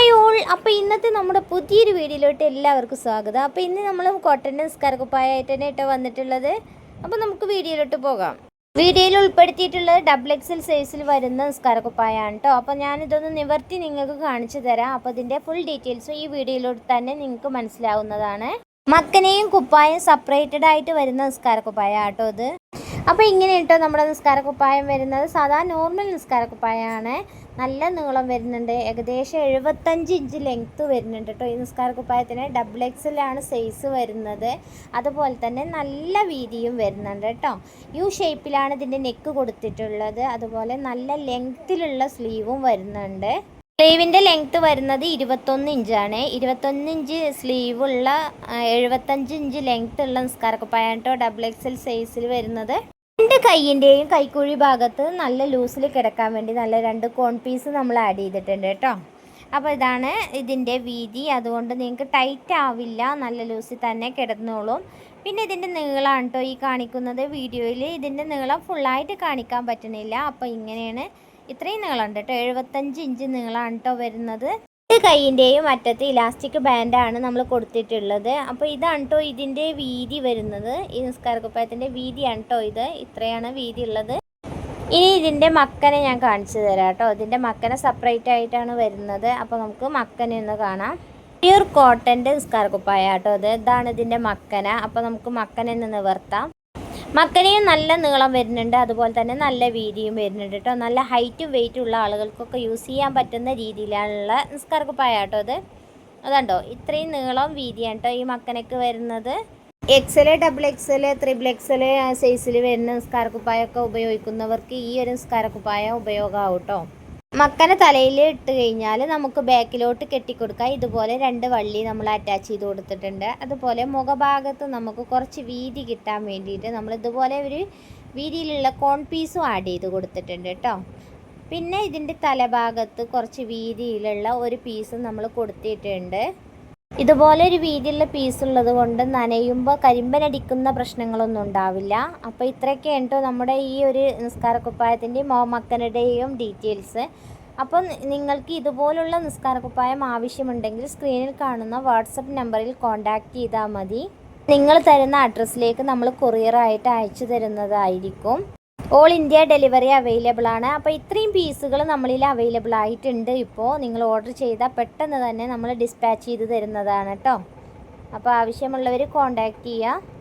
Hi all അപ്പോൾ ഇന്നത്തെ നമ്മുടെ പുതിയൊരു വീഡിയോയിലോട്ട് എല്ലാവർക്കും സ്വാഗതം. അപ്പോൾ ഇന്ന് നമ്മൾ കോട്ടന്റെ തന്നെ ഇട്ട് വന്നിട്ടുള്ളത്. അപ്പോൾ നമുക്ക് വീഡിയോയിലോട്ട് പോകാം. വീഡിയോയിൽ ഉൾപ്പെടുത്തിയിട്ടുള്ളത് ഡബിൾ എക്സൽ സൈസിൽ വരുന്ന സ്കർക്കുപ്പായാണ് കേട്ടോ. അപ്പോൾ ഞാനിതൊന്ന് നിവർത്തി നിങ്ങൾക്ക് കാണിച്ചു തരാം. അപ്പോൾ ഇതിന്റെ ഫുൾ ഡീറ്റെയിൽസും ഈ വീഡിയോയിലൂടെ തന്നെ നിങ്ങൾക്ക് മനസ്സിലാവുന്നതാണ്. മക്കനെയും കുപ്പായും സെപ്പറേറ്റഡ് ആയിട്ട് വരുന്ന നിസ്കാരക്കുപ്പായ കേട്ടോ ഇത്. അപ്പോൾ ഇങ്ങനെ കേട്ടോ നമ്മുടെ നിസ്കാരക്കുപ്പായം വരുന്നത്. സാധാ നോർമൽ നിസ്കാരക്കുപ്പായമാണ് നല്ല നീളം വരുന്നുണ്ട്. ഏകദേശം എഴുപത്തഞ്ച് ഇഞ്ച് ലെങ്ത്ത് വരുന്നുണ്ട് കേട്ടോ ഈ നിസ്കാരക്കുപ്പായത്തിന് ഡബിൾ എക്സലാണ് സൈസ് വരുന്നത്. അതുപോലെ തന്നെ നല്ല വീതിയും വരുന്നുണ്ട് കേട്ടോ. യു ഷേപ്പിലാണ് ഇതിന്റെ നെക്ക് കൊടുത്തിട്ടുള്ളത്. അതുപോലെ നല്ല ലെങ്ത്തിലുള്ള സ്ലീവും വരുന്നുണ്ട്. സ്ലീവിന്റെ ലെങ്ത്ത് വരുന്നത് ഇരുപത്തൊന്ന് ഇഞ്ചാണ് ഇരുപത്തൊന്ന് ഇഞ്ച് സ്ലീവുള്ള എഴുപത്തഞ്ച് ഇഞ്ച് ലെങ്ത്ത് ഉള്ള നിസ്കാരക്കുപ്പായ കേട്ടോ ഡബിൾ എക്സൽ സൈസിൽ വരുന്നത്. രണ്ട് കൈയിന്റെയും കൈക്കുഴി ഭാഗത്ത് നല്ല ലൂസിൽ കിടക്കാൻ വേണ്ടി നല്ല രണ്ട് കോൺ പീസ് നമ്മൾ ആഡ് ചെയ്തിട്ടുണ്ട് കേട്ടോ. അപ്പോൾ ഇതാണ് ഇതിന്റെ വീതി. അതുകൊണ്ട് നിങ്ങൾക്ക് ടൈറ്റ് ആവില്ല. നല്ല ലൂസിൽ തന്നെ കിടന്നോളും. പിന്നെ ഇതിന്റെ നീളമാണ് കേട്ടോ ഈ കാണിക്കുന്നത്. വീഡിയോയിൽ ഇതിന്റെ നീളം ഫുള്ളായിട്ട് കാണിക്കാൻ പറ്റുന്നില്ല അപ്പോൾ ഇങ്ങനെയാണ് ഇത്രയും നീളമുണ്ട് കേട്ടോ എഴുപത്തഞ്ച് ഇഞ്ച് നീളമാണ് കേട്ടോ വരുന്നത്. കൈയിന്റെയും അറ്റത്ത് ഇലാസ്റ്റിക് ബാൻഡാണ് നമ്മൾ കൊടുത്തിട്ടുള്ളത്. അപ്പോൾ ഇതാണ് കേട്ടോ ഇതിന്റെ വീതി വരുന്നത്. ഈ നിസ്കാരക്കുപ്പായത്തിന്റെ വീതിയാണ് കേട്ടോ ഇത്. ഇത്രയാണ് വീതി ഉള്ളത് ഇനി ഇതിന്റെ മക്കനെ ഞാൻ കാണിച്ചു തരാം കേട്ടോ ഇതിന്റെ മക്കനെ സെപ്പറേറ്റ് ആയിട്ടാണ് വരുന്നത്. അപ്പോൾ നമുക്ക് മക്കനെ ഒന്ന് കാണാം. പ്യൂർ കോട്ടന്റെ നിസ്കാരക്കുപ്പായ കേട്ടോ അത് ഇതാണ് ഇതിന്റെ മക്കന. അപ്പോൾ നമുക്ക് മക്കനെ നിന്ന് നിവർത്താം. മക്കനെയും നല്ല നീളം വരുന്നുണ്ട്. അതുപോലെ തന്നെ നല്ല വീതിയും വരുന്നുണ്ട് കേട്ടോ. നല്ല ഹൈറ്റും വെയിറ്റും ഉള്ള ആളുകൾക്കൊക്കെ യൂസ് ചെയ്യാൻ പറ്റുന്ന രീതിയിലുള്ള നിസ്കാരക്കുപ്പായ കേട്ടോ അത് അതുണ്ടോ? ഇത്രയും നീളം വീതിയാണ് കേട്ടോ ഈ മക്കനക്ക് വരുന്നത്. XL double XL triple XL സൈസിൽ വരുന്ന നിസ്കാരക്കുപ്പായൊക്കെ ഉപയോഗിക്കുന്നവർക്ക് ഈ ഒരു നിസ്കാരക്കുപ്പായ ഉപയോഗമാവും കേട്ടോ. മക്കനെ തലയിൽ ഇട്ട് കഴിഞ്ഞാൽ നമുക്ക് ബാക്കിലോട്ട് കെട്ടിക്കൊടുക്കാം. ഇതുപോലെ രണ്ട് വള്ളി നമ്മൾ അറ്റാച്ച് ചെയ്ത് കൊടുത്തിട്ടുണ്ട്. അതുപോലെ മുഖഭാഗത്ത് നമുക്ക് കുറച്ച് വീതി കിട്ടാൻ വേണ്ടിയിട്ട് നമ്മൾ ഇതുപോലെ ഒരു വീതിയിലുള്ള കോൺ പീസും ആഡ് ചെയ്ത് കൊടുത്തിട്ടുണ്ട് കേട്ടോ. പിന്നെ ഇതിന്റെ തലഭാഗത്ത് കുറച്ച് വീതിയിലുള്ള ഒരു പീസും നമ്മൾ കൊടുത്തിട്ടുണ്ട്. ഇതുപോലെ ഒരു വീതിയുള്ള പീസ് ഉള്ളത് കൊണ്ട് നനയുമ്പോൾ കരിമ്പനടിക്കുന്ന പ്രശ്നങ്ങളൊന്നും ഉണ്ടാവില്ല. അപ്പോൾ ഇത്രയൊക്കെ ഉണ്ടോ നമ്മുടെ ഈ ഒരു നിസ്കാരക്കുപ്പായത്തിന്റെയും മോമക്കനുടെയും ഡീറ്റെയിൽസ് അപ്പം നിങ്ങൾക്ക് ഇതുപോലുള്ള നിസ്കാരക്കുപ്പായം ആവശ്യമുണ്ടെങ്കിൽ സ്ക്രീനിൽ കാണുന്ന വാട്സപ്പ് നമ്പറിൽ കോൺടാക്റ്റ് ചെയ്താൽ മതി. നിങ്ങൾ തരുന്ന അഡ്രസ്സിലേക്ക് നമ്മൾ കൊറിയറായിട്ട് അയച്ചു തരുന്നതായിരിക്കും. ഓൾ ഇന്ത്യ ഡെലിവറി അവൈലബിൾ ആണ്. അപ്പോൾ ഇത്രയും പീസുകൾ നമ്മളിൽ അവൈലബിൾ ആയിട്ടുണ്ട് ഇപ്പോൾ. നിങ്ങൾ ഓർഡർ ചെയ്താൽ പെട്ടെന്ന് തന്നെ നമ്മൾ ഡിസ്പാച്ച് ചെയ്ത് തരുന്നതാണ് കേട്ടോ. അപ്പോൾ ആവശ്യമുള്ളവർ കോൺടാക്റ്റ് ചെയ്യുക.